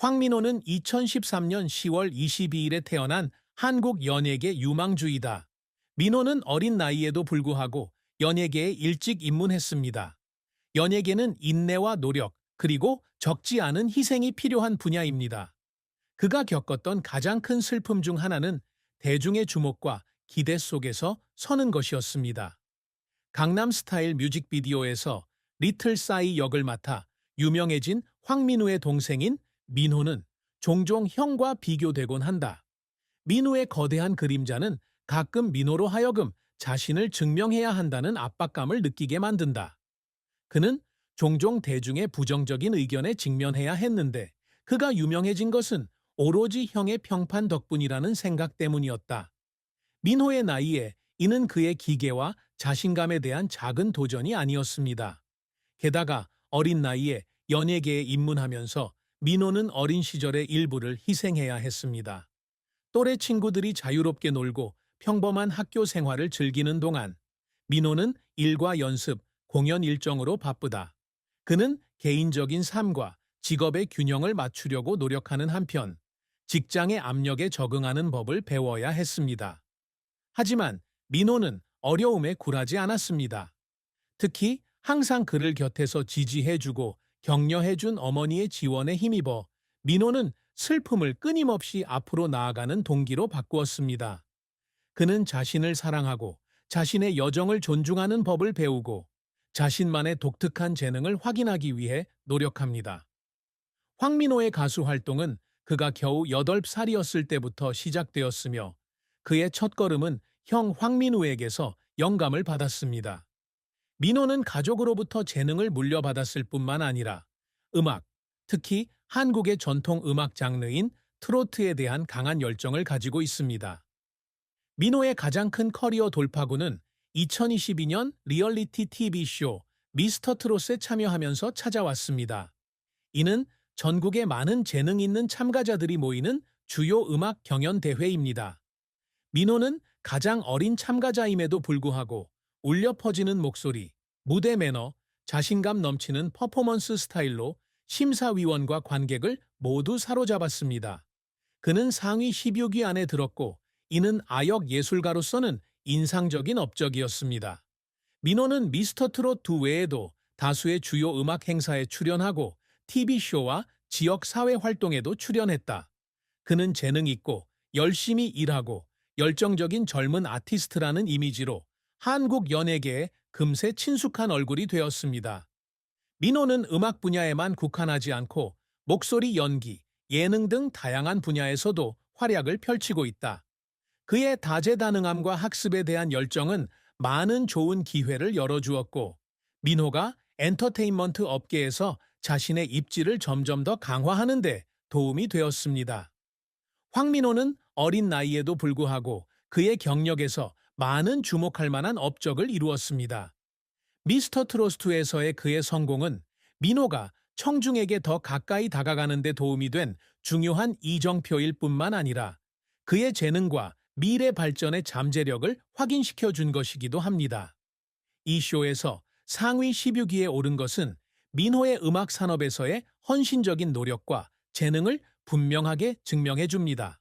황민호는 2013년 10월 22일에 태어난 한국 연예계 유망주이다. 민호는 어린 나이에도 불구하고 연예계에 일찍 입문했습니다. 연예계는 인내와 노력, 그리고 적지 않은 희생이 필요한 분야입니다. 그가 겪었던 가장 큰 슬픔 중 하나는 대중의 주목과 기대 속에서 서는 것이었습니다. 강남 스타일 뮤직비디오에서 리틀 싸이 역을 맡아 유명해진 황민우의 동생인 민호는 종종 형과 비교되곤 한다. 민호의 거대한 그림자는 가끔 민호로 하여금 자신을 증명해야 한다는 압박감을 느끼게 만든다. 그는 종종 대중의 부정적인 의견에 직면해야 했는데 그가 유명해진 것은 오로지 형의 평판 덕분이라는 생각 때문이었다. 민호의 나이에 이는 그의 기계와 자신감에 대한 작은 도전이 아니었습니다. 게다가 어린 나이에 연예계에 입문하면서 민호는 어린 시절의 일부를 희생해야 했습니다. 또래 친구들이 자유롭게 놀고 평범한 학교 생활을 즐기는 동안 민호는 일과 연습, 공연 일정으로 바쁘다. 그는 개인적인 삶과 직업의 균형을 맞추려고 노력하는 한편 직장의 압력에 적응하는 법을 배워야 했습니다. 하지만 민호는 어려움에 굴하지 않았습니다. 특히 항상 그를 곁에서 지지해주고 격려해준 어머니의 지원에 힘입어 민호는 슬픔을 끊임없이 앞으로 나아가는 동기로 바꾸었습니다. 그는 자신을 사랑하고 자신의 여정을 존중하는 법을 배우고 자신만의 독특한 재능을 확인하기 위해 노력합니다. 황민호의 가수 활동은 그가 겨우 8살이었을 때부터 시작되었으며 그의 첫걸음은 형 황민우에게서 영감을 받았습니다. 민호는 가족으로부터 재능을 물려받았을 뿐만 아니라 음악, 특히 한국의 전통 음악 장르인 트로트에 대한 강한 열정을 가지고 있습니다. 민호의 가장 큰 커리어 돌파구는 2022년 리얼리티 TV쇼 미스터 트롯에 참여하면서 찾아왔습니다. 이는 전국의 많은 재능 있는 참가자들이 모이는 주요 음악 경연 대회입니다. 민호는 가장 어린 참가자임에도 불구하고 울려 퍼지는 목소리, 무대 매너, 자신감 넘치는 퍼포먼스 스타일로 심사위원과 관객을 모두 사로잡았습니다. 그는 상위 10여기 안에 들었고 이는 아역 예술가로서는 인상적인 업적이었습니다. 민호는 미스터 트롯 2 외에도 다수의 주요 음악 행사에 출연하고 TV쇼와 지역 사회 활동에도 출연했다. 그는 재능 있고 열심히 일하고 열정적인 젊은 아티스트라는 이미지로 한국 연예계에 금세 친숙한 얼굴이 되었습니다. 민호는 음악 분야에만 국한하지 않고 목소리 연기, 예능 등 다양한 분야에서도 활약을 펼치고 있다. 그의 다재다능함과 학습에 대한 열정은 많은 좋은 기회를 열어주었고, 민호가 엔터테인먼트 업계에서 자신의 입지를 점점 더 강화하는 데 도움이 되었습니다. 황민호는 어린 나이에도 불구하고 그의 경력에서 많은 주목할 만한 업적을 이루었습니다. 미스터 트로스트에서의 그의 성공은 민호가 청중에게 더 가까이 다가가는 데 도움이 된 중요한 이정표일 뿐만 아니라 그의 재능과 미래 발전의 잠재력을 확인시켜 준 것이기도 합니다. 이 쇼에서 상위 16위에 오른 것은 민호의 음악 산업에서의 헌신적인 노력과 재능을 분명하게 증명해 줍니다.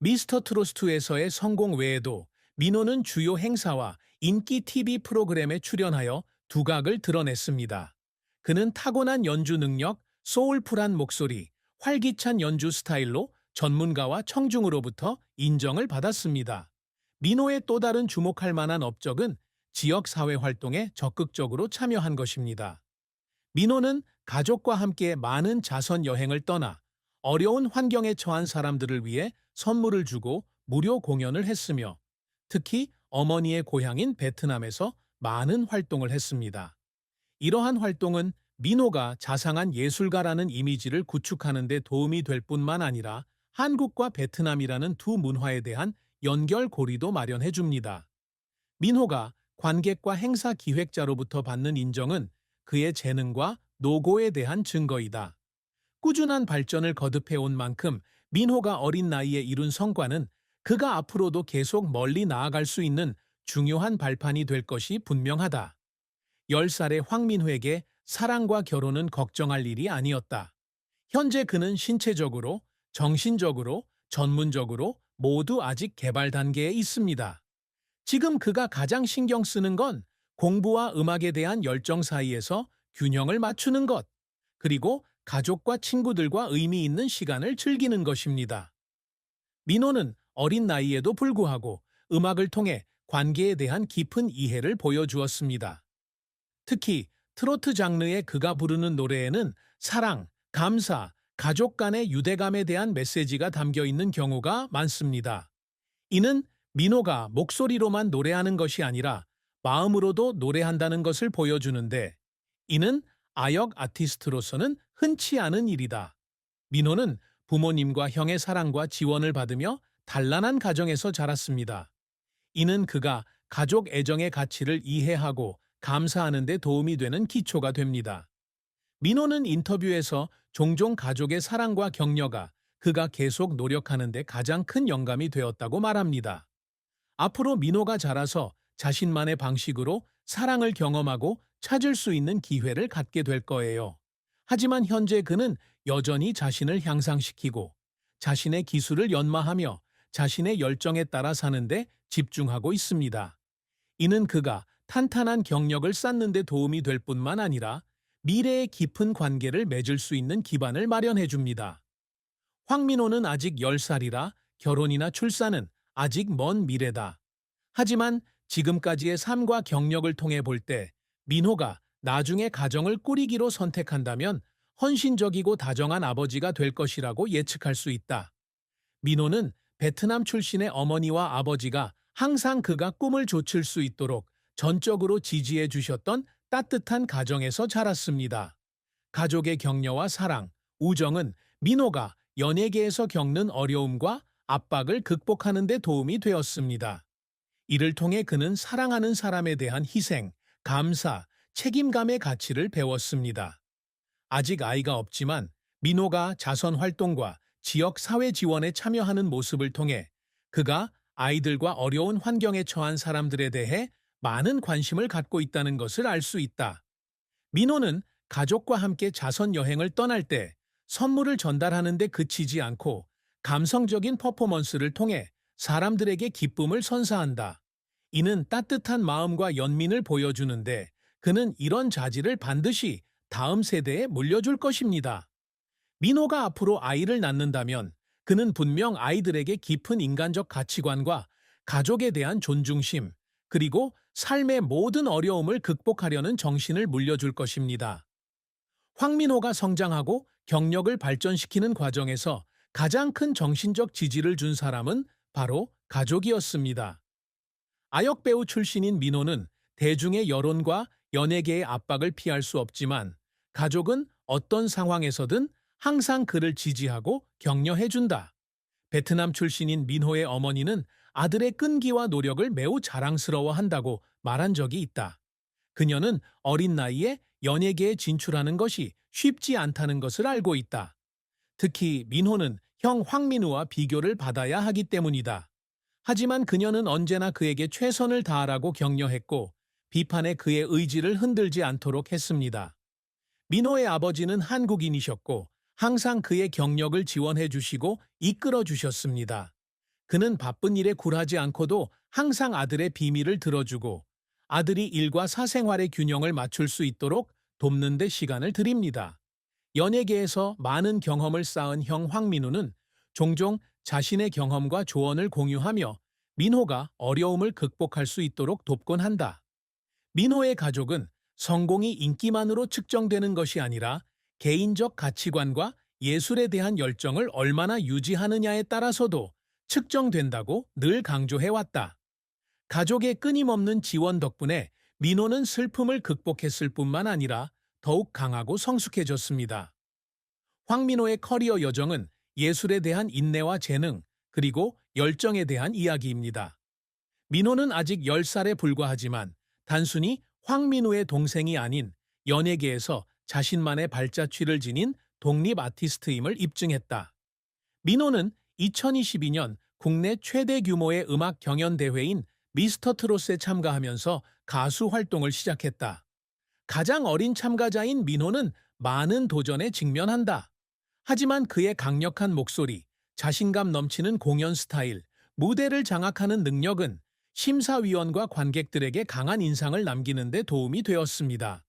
미스터 트로스트에서의 성공 외에도 민호는 주요 행사와 인기 TV 프로그램에 출연하여 두각을 드러냈습니다. 그는 타고난 연주 능력, 소울풀한 목소리, 활기찬 연주 스타일로 전문가와 청중으로부터 인정을 받았습니다. 민호의 또 다른 주목할 만한 업적은 지역 사회 활동에 적극적으로 참여한 것입니다. 민호는 가족과 함께 많은 자선 여행을 떠나 어려운 환경에 처한 사람들을 위해 선물을 주고 무료 공연을 했으며 특히 어머니의 고향인 베트남에서 많은 활동을 했습니다. 이러한 활동은 민호가 자상한 예술가라는 이미지를 구축하는 데 도움이 될 뿐만 아니라 한국과 베트남이라는 두 문화에 대한 연결고리도 마련해 줍니다. 민호가 관객과 행사 기획자로부터 받는 인정은 그의 재능과 노고에 대한 증거이다. 꾸준한 발전을 거듭해 온 만큼 민호가 어린 나이에 이룬 성과는 그가 앞으로도 계속 멀리 나아갈 수 있는 중요한 발판이 될 것이 분명하다. 10살의 황민호에게 사랑과 결혼은 걱정할 일이 아니었다. 현재 그는 신체적으로, 정신적으로, 전문적으로 모두 아직 개발 단계에 있습니다. 지금 그가 가장 신경 쓰는 건 공부와 음악에 대한 열정 사이에서 균형을 맞추는 것, 그리고 가족과 친구들과 의미 있는 시간을 즐기는 것입니다. 민호는 어린 나이에도 불구하고 음악을 통해 관계에 대한 깊은 이해를 보여주었습니다. 특히 트로트 장르의 그가 부르는 노래에는 사랑, 감사, 가족 간의 유대감에 대한 메시지가 담겨 있는 경우가 많습니다. 이는 민호가 목소리로만 노래하는 것이 아니라 마음으로도 노래한다는 것을 보여주는데 이는 아역 아티스트로서는 흔치 않은 일이다. 민호는 부모님과 형의 사랑과 지원을 받으며 단란한 가정에서 자랐습니다. 이는 그가 가족 애정의 가치를 이해하고 감사하는 데 도움이 되는 기초가 됩니다. 민호는 인터뷰에서 종종 가족의 사랑과 격려가 그가 계속 노력하는 데 가장 큰 영감이 되었다고 말합니다. 앞으로 민호가 자라서 자신만의 방식으로 사랑을 경험하고 찾을 수 있는 기회를 갖게 될 거예요. 하지만 현재 그는 여전히 자신을 향상시키고 자신의 기술을 연마하며 자신의 열정에 따라 사는데 집중하고 있습니다. 이는 그가 탄탄한 경력을 쌓는 데 도움이 될 뿐만 아니라 미래의 깊은 관계를 맺을 수 있는 기반을 마련해 줍니다. 황민호는 아직 10살이라 결혼이나 출산은 아직 먼 미래다. 하지만 지금까지의 삶과 경력을 통해 볼 때 민호가 나중에 가정을 꾸리기로 선택한다면 헌신적이고 다정한 아버지가 될 것이라고 예측할 수 있다. 민호는 베트남 출신의 어머니와 아버지가 항상 그가 꿈을 좇을 수 있도록 전적으로 지지해 주셨던 따뜻한 가정에서 자랐습니다. 가족의 격려와 사랑, 우정은 민호가 연예계에서 겪는 어려움과 압박을 극복하는 데 도움이 되었습니다. 이를 통해 그는 사랑하는 사람에 대한 희생, 감사, 책임감의 가치를 배웠습니다. 아직 아이가 없지만 민호가 자선 활동과 지역 사회 지원에 참여하는 모습을 통해 그가 아이들과 어려운 환경에 처한 사람들에 대해 많은 관심을 갖고 있다는 것을 알 수 있다. 민호는 가족과 함께 자선 여행을 떠날 때 선물을 전달하는 데 그치지 않고 감성적인 퍼포먼스를 통해 사람들에게 기쁨을 선사한다. 이는 따뜻한 마음과 연민을 보여주는데 그는 이런 자질을 반드시 다음 세대에 물려줄 것입니다. 민호가 앞으로 아이를 낳는다면 그는 분명 아이들에게 깊은 인간적 가치관과 가족에 대한 존중심, 그리고 삶의 모든 어려움을 극복하려는 정신을 물려줄 것입니다. 황민호가 성장하고 경력을 발전시키는 과정에서 가장 큰 정신적 지지를 준 사람은 바로 가족이었습니다. 아역 배우 출신인 민호는 대중의 여론과 연예계의 압박을 피할 수 없지만 가족은 어떤 상황에서든 항상 그를 지지하고 격려해준다. 베트남 출신인 민호의 어머니는 아들의 끈기와 노력을 매우 자랑스러워한다고 말한 적이 있다. 그녀는 어린 나이에 연예계에 진출하는 것이 쉽지 않다는 것을 알고 있다. 특히 민호는 형 황민우와 비교를 받아야 하기 때문이다. 하지만 그녀는 언제나 그에게 최선을 다하라고 격려했고 비판에 그의 의지를 흔들지 않도록 했습니다. 민호의 아버지는 한국인이셨고 항상 그의 경력을 지원해 주시고 이끌어 주셨습니다. 그는 바쁜 일에 굴하지 않고도 항상 아들의 비밀을 들어주고 아들이 일과 사생활의 균형을 맞출 수 있도록 돕는 데 시간을 드립니다. 연예계에서 많은 경험을 쌓은 형 황민우는 종종 자신의 경험과 조언을 공유하며 민호가 어려움을 극복할 수 있도록 돕곤 한다. 민호의 가족은 성공이 인기만으로 측정되는 것이 아니라 개인적 가치관과 예술에 대한 열정을 얼마나 유지하느냐에 따라서도 측정된다고 늘 강조해왔다. 가족의 끊임없는 지원 덕분에 민호는 슬픔을 극복했을 뿐만 아니라 더욱 강하고 성숙해졌습니다. 황민호의 커리어 여정은 예술에 대한 인내와 재능, 그리고 열정에 대한 이야기입니다. 민호는 아직 10살에 불과하지만 단순히 황민호의 동생이 아닌 연예계에서 자신만의 발자취를 지닌 독립 아티스트임을 입증했다. 민호는 2022년 국내 최대 규모의 음악 경연 대회인 미스터 트롯에 참가하면서 가수 활동을 시작했다. 가장 어린 참가자인 민호는 많은 도전에 직면한다. 하지만 그의 강력한 목소리, 자신감 넘치는 공연 스타일, 무대를 장악하는 능력은 심사위원과 관객들에게 강한 인상을 남기는 데 도움이 되었습니다.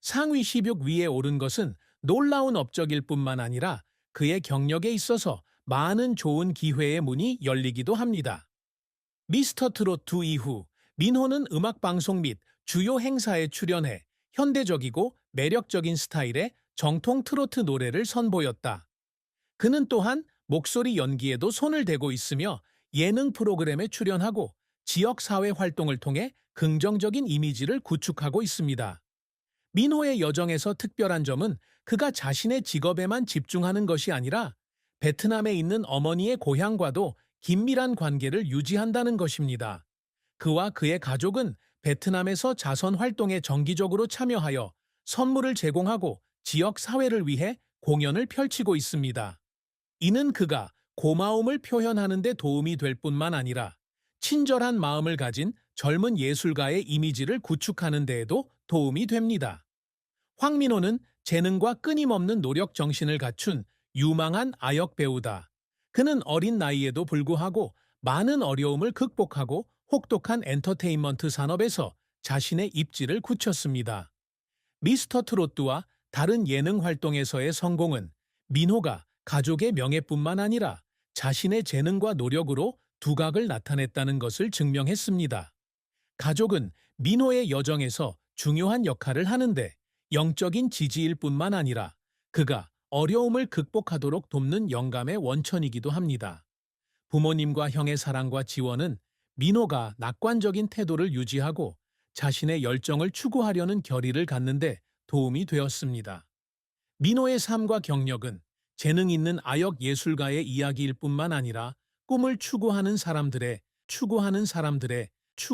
상위 10육 위에 오른 것은 놀라운 업적일 뿐만 아니라 그의 경력에 있어서 많은 좋은 기회의 문이 열리기도 합니다. 미스터 트롯 2 이후 민호는 음악 방송 및 주요 행사에 출연해 현대적이고 매력적인 스타일의 정통 트로트 노래를 선보였다. 그는 또한 목소리 연기에도 손을 대고 있으며 예능 프로그램에 출연하고 지역 사회 활동을 통해 긍정적인 이미지를 구축하고 있습니다. 민호의 여정에서 특별한 점은 그가 자신의 직업에만 집중하는 것이 아니라 베트남에 있는 어머니의 고향과도 긴밀한 관계를 유지한다는 것입니다. 그와 그의 가족은 베트남에서 자선 활동에 정기적으로 참여하여 선물을 제공하고 지역 사회를 위해 공연을 펼치고 있습니다. 이는 그가 고마움을 표현하는 데 도움이 될 뿐만 아니라 친절한 마음을 가진 젊은 예술가의 이미지를 구축하는 데에도 도움이 됩니다. 황민호는 재능과 끊임없는 노력 정신을 갖춘 유망한 아역 배우다. 그는 어린 나이에도 불구하고 많은 어려움을 극복하고 혹독한 엔터테인먼트 산업에서 자신의 입지를 굳혔습니다. 미스터 트로트와 다른 예능 활동에서의 성공은 민호가 가족의 명예뿐만 아니라 자신의 재능과 노력으로 두각을 나타냈다는 것을 증명했습니다. 가족은 민호의 여정에서 중요한 역할을 하는데 영적인 지지일 뿐만 아니라 그가 어려움을 극복하도록 돕는 영감의 원천이기도 합니다. 부모님과 형의 사랑과 지원은 민호가 낙관적인 태도를 유지하고 자신의 열정을 추구하려는 결의를 갖는데 도움이 되었습니다. 민호의 삶과 경력은 재능 있는 아역 예술가의 이야기일 뿐만 아니라 꿈을 추구하는 사람들의 추구하는 사람들의